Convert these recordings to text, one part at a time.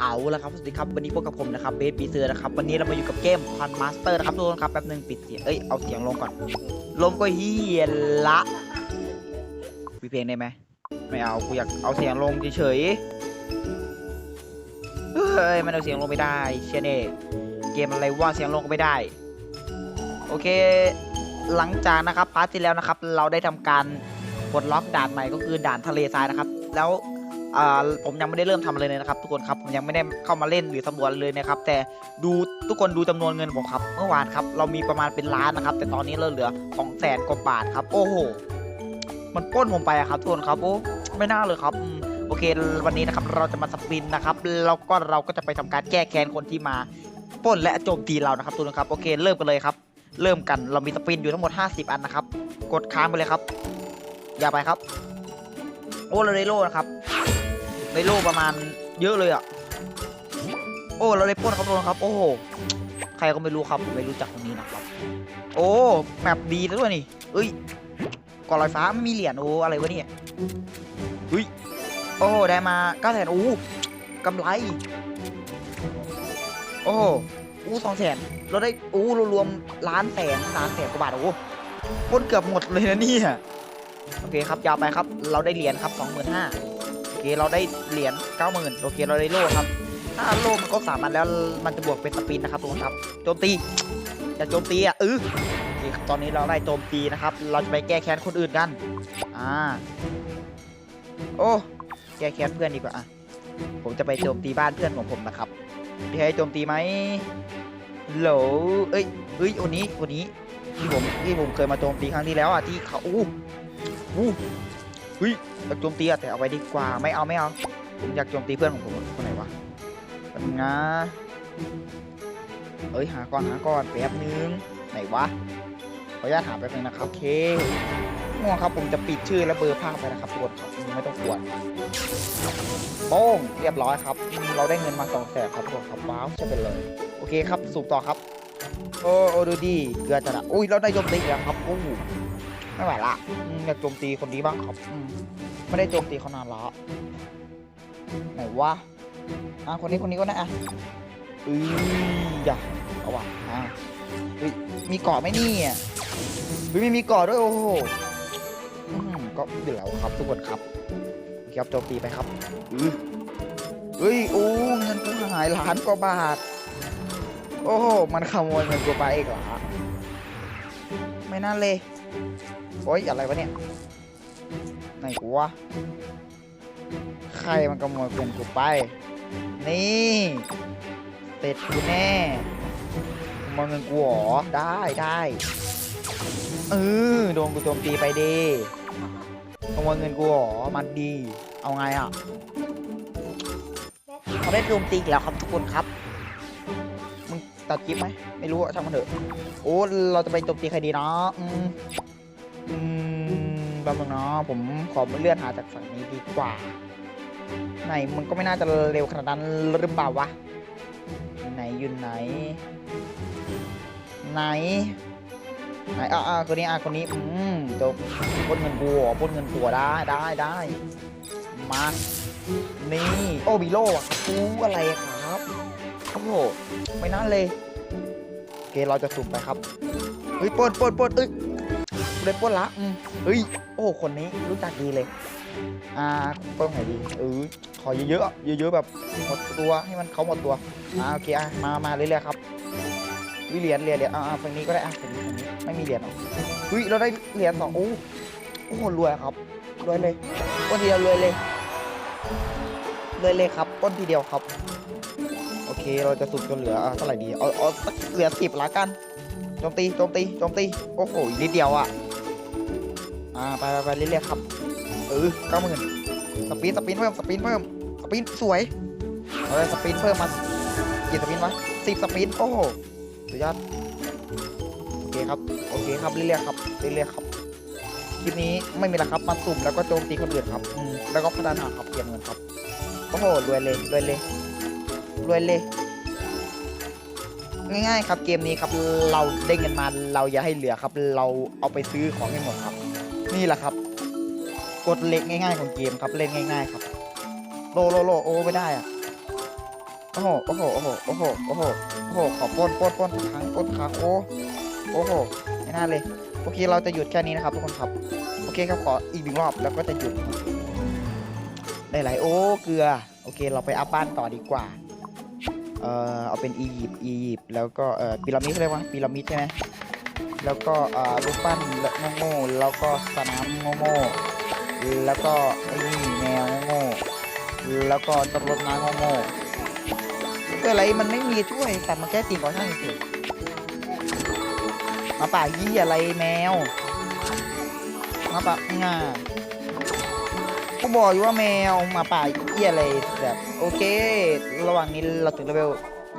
เอาละครับสวัสดีครับวันนี้พบกับผมนะครับเบสปีเซอร์นะครับวันนี้เรามาอยู่กับเกมพันมาสเตอร์นะครับทุกคนครับแป๊บนึงปิดเสียงเอ้ยเอาเสียงลงก่อนลมก็เฮียละมีเพลงได้ไหมไม่เอากูอยากเอาเสียงลงเฉยเฮ้ยมันเอาเสียงลงไม่ได้เชียเน่เกมอะไรว่าเสียงลงก็ไม่ได้ โอเค หลังจากนะครับพาร์ทที่แล้วนะครับ เราได้ทำการปลดล็อกด่านใหม่ก็คือด่านทะเลทรายนะครับ แล้ว อ่าผมยังไม่ได้เริ่มทำอะไรเลยนะครับ ทุกคนครับผมยังไม่ได้เข้ามาเล่นหรือสำรวจเลยนะครับ แต่ดูทุกคนดูจำนวนเงินผมครับ เมื่อวานครับเรามีประมาณเป็นล้านนะครับ แต่ตอนนี้เราเหลือสองแสนกว่าบาทครับโอ้โหมันป้นผมไปครับทุกคนครับโอ้ไม่น่าเลยครับโอเค วันนี้นะครับเราจะมาสปินนะครับแล้วก็เราก็จะไปทำการแก้แค้นคนที่มาป้นและโจมตีเรานะครับทุกคนครับโอเคเริ่มกันเลยครับ เริ่มกันเรามีสปินอยู่ทั้งหมด 50 อันนะครับ กดค้างไปเลยครับ อย่าไปครับ โอ้เรโลนะครับ ได้โล่ประมาณเยอะเลยอะ โอ้เราได้ปล้นครับทุกคนครับ โอ้โห ใครก็ไม่รู้ครับผมไม่รู้จักคนนี้นะครับ โอ้แมปดีซะด้วยนี่ เอ้ยก่อนลอยฟ้าไม่มีเหรียญโอ้อะไรวะเนี่ยเฮ้ยโอ้ได้มาเก้าแสนโอ้กำไร โอ้อู้สองแสนเราได้อู้รวมล้านแสนล้านแสนกว่าบาทโอ้ป้นเกือบหมดเลยนะเนี่ยโอเคครับยาวไปครับ เราได้เหรียญครับสองหมื่นห้า เคเราได้เหรียญเก้าหมื่นโอเคเราได้โล่ครับถ้าโล่มันก็สามอันแล้วมันจะบวกเป็นสปินนะครับทุกคนครับโจมตีจะโจมตีอะเออครับตอนนี้เราได้โจมตีนะครับ เราจะไปแก้แค้นคนอื่นกันอ่าโอ้แก้แค้นเพื่อนดีกว่าอะผมจะไปโจมตีบ้านเพื่อนของผมนะครับมีใครโจมตีไหมโหลเอ้ยเอ้ยวันนี้วันนี้ที่ผมที่ผมเคยมาโจมตีครั้งที่แล้วอะที่เขาอู้อู้ เฮ้ยอยากโจมตีอะแต่เอาไว้ดีกว่าไม่เอาไม่เอาผมอยากโจมตีเพื่อนของผมคนไหนวะแป๊บนึงนะเอ้ยหาก่อนหาก่อนแป๊บนึงไหนวะขออนุญาตหาแป๊บนึงนะครับโอเคง่วงครับผมจะปิดชื่อและเบอร์ภาพไปนะครับทุกคนครับไม่ต้องกวนโป้งเรียบร้อยครับเราได้เงินมาสองแสนครับทุกคนครับว้าวใช่เป็นเลยโอเคครับสูบต่อครับโอ้โอดูดีเกลือจัดอะอุ้ยเราได้โจมตีแล้วครับโอ้ ไม่ไหวละอยากโจมตีคนนี้บ้างครับไม่ได้โจมตีเขานานละไหนวะอะคนนี้คนนี้ก็ได้อะอืออย่าเอาวะอะเฮ้ยมีเกาะไหมนี่อะเฮ้ยไม่มีเกาะด้วยโอ้โหก็เดี๋ยวครับทุกคนครับโอเคครับโจมตีไปครับอือเฮ้ยโอ้เงินกูหายล้านกว่าบาท โอ้โหมันขโมยเงินกูไปอีกเหรอไม่น่าเลย โอ้ยอะไรวะเนี่ยไหนกูวะใครมันขโมยเงินกูไป นี่เสร็จกูแน่ขโมยเงินกูหรอได้ได้เออโดนกูโจมตีไปดิขโมยเงินกูหรอมันดี เอาไงอะเขาได้โจมตีอีกแล้วครับทุกคนครับมึงตัดคลิปไหมไม่รู้อะช่างมันเถอะโอ้เราจะไปโจมตีใครดีเนาะ อืมอืมแป๊บนึงเนาะผมขอเลื่อนหาจากฝั่งนี้ดีกว่า ไหนมันก็ไม่น่าจะเร็วขนาดนั้นหรือเปล่าวะ ไหนอยู่ไหน ไหน ไหนอะอะคนนี้อะคนนี้อืมจบปล้นเงินกูเหรอปนเงินกูได้ได้ได้มานี่โอ้บิโลอะกูอะไรครับโอ้โหไม่น่าเลยโอเคเราจะสุ่มไปครับเฮ้ยปนปนปนเอ้ย เลยปล้นละอืมเฮ้ย โอ้ คนนี้รู้จักดีเลย อ่าปล้นไหนดีเออขอเยอะๆ เยอะๆ แบบหมดตัว ให้มันเขาหมดตัว อ่า โอเค อะ มา มาเรื่อยๆครับวิเหรียญเหรียญเหรียญอ่าอ่าฝั่งนี้ก็ได้ อะฝั่งนี้ฝั่งนี้ ไม่มีเหรียญหรอเฮ้ย เราได้เหรียญสองโอ้โอ้โหรวยครับ รวยเลยปล้นทีเดียวรวยเลยรวยเลยครับปล้นทีเดียวครับ โอเค เราจะสุ่มจนเหลืออ่าเท่าไหร่ดี เอาเอาเหลือสิบละกัน โจมตี โจมตี โจมตี โอ้โหนิดเดียวอะ อ่าไปไปเรื่อยๆครับ เออเก้าหมื่นสปินสปินเพิ่มสปินเพิ่มสปินสวยเอาเลยสปินเพิ่มมากี่สปินวะสิบสปินโอ้โหสุดยอดโอเคครับโอเคครับเรื่อยๆครับเรื่อยๆครับคลิปนี้ไม่มีล้วครับมาสุ่มแล้วก็โจมตีคนอื่นครับอืมแล้วก็พัฒนาครับเปลี่ยนเงินครับโอ้โหรวยเลยรวยเลยรวยเลยง่ายๆครับเกมนี้ครับเราได้เงินมาเราอย่าให้เหลือครับ เราเอาไปซื้อของให้หมดครับ นี่แหละครับ กดเล็กง่ายๆของเกมครับเล่นง่ายๆครับ โลโลโลโอ้ไม่ได้อะโอ้โหโอ้โหโอ้โหโอ้โหโอ้โหโอ้โหขอป้นป้นป้นครั้งป้นครั้งโอ้โอ้โหไม่น่าเลยโอเคเราจะหยุดแค่นี้นะครับทุกคนครับโอเคครับขออีกหนึ่งรอบแล้วก็จะหยุดหลายๆโอ้เกลือโอเคเราไปอัพบ้านต่อดีกว่าเอ่อเอาเป็นอียิปต์อียิปต์แล้วก็เออพีระมิดเรียกว่าพีระมิดใช่ไหม แล้วก็รูปปั้นโง่ๆแล้วก็สนามโง่ๆแล้วก็ไอ้นี่แมวโง่ๆแล้วก็ต้นรถน้ำโง่ๆเพื่ออะไรมันไม่มีช่วยแต่มันแค่ตีก่อสร้างเฉยๆมาป่ายี่อะไรแมวมาป่าง่ากูบอกอยู่ว่าแมวมาป่ายี่อะไรแบบโอเค ระหว่างนี้เราถึงเลเวล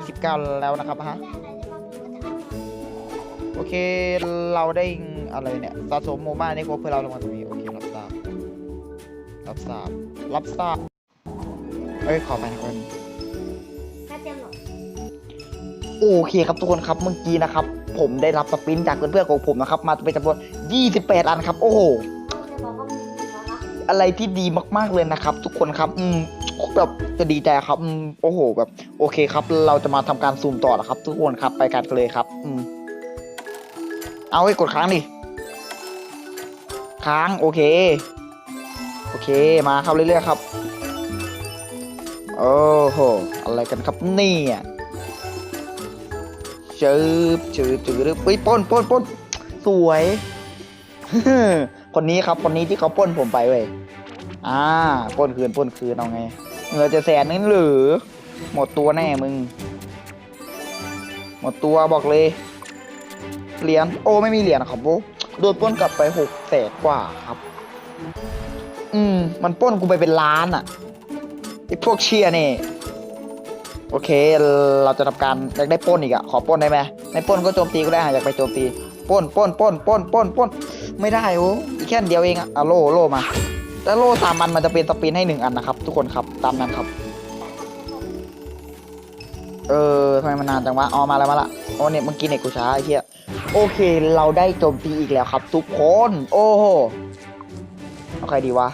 29 แล้วนะครับฮะ โอเคเราได้อะไรเนี่ยสะสมโมบ้าได้ครบเพื่อเราลงมาตรงนี้โอเครับทราบรับทราบรับทราบเอ้ยขอไปนะคนถ้าเตรียมหรอโอเคครับทุกคนครับเมื่อกี้นะครับ ผมได้รับสปินจากเพื่อนๆของผมนะครับ มาเป็นจำนวน28 อันครับ โอ้โหอะไรที่ดีมาก ๆเลยนะครับ ทุกคนครับอืมแบบจะดีใจครับอืมโอ้โหแบบ โอเคครับ เราจะมาทำการซูมต่อแล้วครับ ทุกคนครับไปกันเลยครับ อืม เอาไว้กดค้างดิ ค้างโอเค โอเคมาครับเรื่อยๆครับ โอ้โห อะไรกันครับเนี่ย จืบจืบจืบเฮ้ยป้นป้นป้นสวย คนนี้ครับ คนนี้ที่เขาป้นผมไปเว้ย อ่าป้นคืนป้นคืนเอาไงเงินจะแสนนึงหรือ หมดตัวแน่มึง หมดตัวบอกเลย เหรียญโอ้ไม่มีเหรียญครับโบโดนป้นกลับไปหกแสนกว่าครับ อืม มันป้นกูไปเป็นล้านอะไอพวกเชียร์นี่ โอเค เราจะทำการอยากได้ป้นอีกอะขอป้นได้ไหมไม่ป้นก็โจมตีก็ได้อะอยากไปโจมตีป้นป้นป้นป้นป้นป้นไม่ได้โอ้แค่เดียวเองอะเอโล่โล่มาแล้วโล่สามอันมันจะเป็นสปินให้หนึ่งอันนะครับ ทุกคนครับตามนั้นครับ เออทำไมมันนานจังวะอ๋อมาแล้วมาละโอ้เนี่ยเมื่อกี้เนี่ยกูช้าไอ้เหี้ยโอเค เราได้โจมตีอีกแล้วครับ ทุกคน โอ้โหเอาใครดีวะ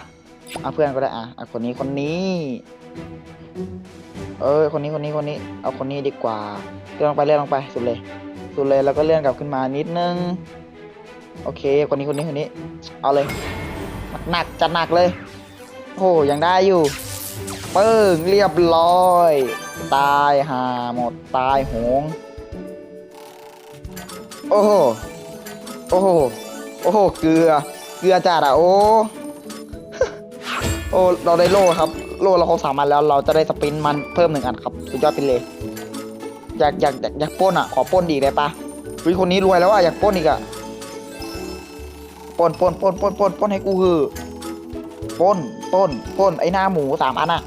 เอาเพื่อนก็ได้อะเอาคนนี้คนนี้ เออคนนี้คนนี้คนนี้ เอาคนนี้ดีกว่าเลื่อนลงไปเลื่อนลงไปสุดเลย สุดเลยแล้วก็เลื่อนกลับขึ้นมานิดนึงโอเค คนนี้คนนี้คนนี้ เอาเลยหนักจัดหนักเลย โอ้ยังได้อยู่ เปึ้งเรียบร้อย ตายหาหมดตายหง โอ้โห โอ้โห โอ้โห เกลือ เกลือจัดอะโอ้ โอ้ เราได้โล่ครับ โล่เราเขาสามอันแล้ว เราจะได้สปินมันเพิ่มหนึ่งอันครับ สุดยอดไปเลย อยากอยากอยากป้นอะขอป้นดีได้ปะเฮ้ยคนนี้รวยแล้วอะอยากป้นอีกอะป้นป้นป้นป้นป้นป้นให้กูคือป้นป้นป้นไอหน้าหมูสามอันอะ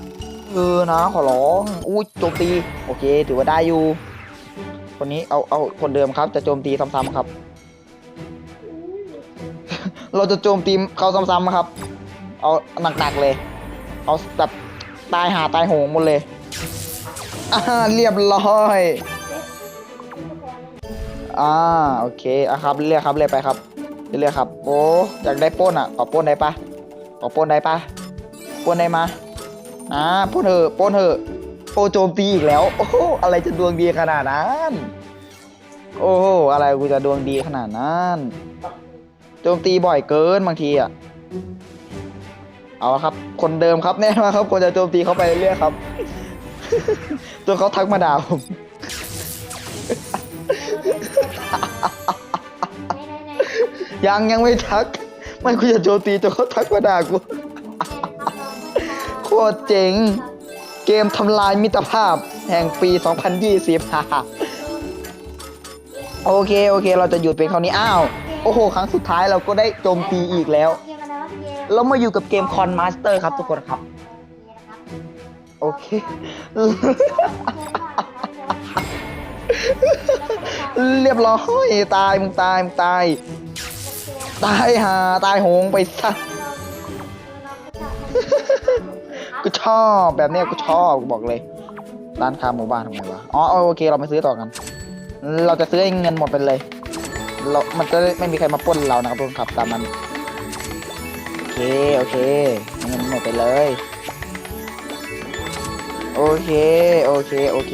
เออนะขอร้อง อุ้ยโจมตี โอเค ถือว่าได้อยู่ คนนี้เอาเอาคนเดิมครับ จะโจมตีซ้ำๆครับ เราจะโจมตีเขาซ้ำๆครับ เอาหนักๆเลย เอาแบบตายหาตายโหงหมดเลยอ่าเรียบร้อยอ่าโอเคอะครับเรียกครับเรียกไปครับเรียกครับ โอ้อยากได้ป้นอะขอป้นได้ปะขอป้นได้ปะป้นได้มา อ่าปล้นเถอะปล้นเถอะโอ้โจมตีอีกแล้ว โอ้โหอะไรจะดวงดีขนาดนั้น โอ้โหอะไรกูจะดวงดีขนาดนั้น โจมตีบ่อยเกินบางทีอะ เอาครับ คนเดิมครับแน่นอนครับคนจะโจมตีเขาไปเรื่อยๆครับจนเขาทักมาด่าผมยังยังไม่ทักไม่กูจะโจมตีจนเขาทักมาด่ากู คตรเจ๋ง เกมทำลายมิตรภาพ แห่งปี 2020ฮ่าโอเค โอเค เราจะหยุดเป็นเท่านี้ อ้าว โอ้โห ครั้งสุดท้ายเราก็ได้โจมตีอีกแล้วเรวะเกมเรามาอยู่กับเกมคอนมาสเตอร์ครับทุกคนครับ โอเค เรียบร้อย ตาย มึงตาย มึงตาย ตายหาตายโหงไปซะ กูชอบแบบเนี้ยกูชอบกูบอกเลย ร้านค้าหมู่บ้านทำไงวะอ๋อโอเคเราไปซื้อต่อกัน เราจะซื้อเงินหมดไปเลยเรามันจะไม่มีใครมาปล้นเรานะครับทุกคนครับตามมันโอเคโอเคเงินหมดไปเลยโอเคโอเคโอเค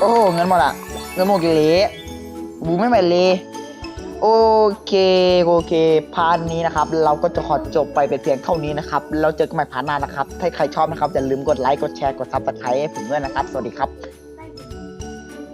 โอ้เงินหมดอะเงินหมดกี่เละบูไม่ไหวเลย โอเคโอเคพาร์ทนี้นะครับ เราก็จะขอจบไปเป็นเพียงเท่านี้นะครับเราเจอกันใหม่พาร์ทหน้านะครับ ถ้าใครชอบนะครับอย่าลืมกดไลค์กดแชร์กดซับสไครต์ให้ผมด้วยนะครับ สวัสดีครับ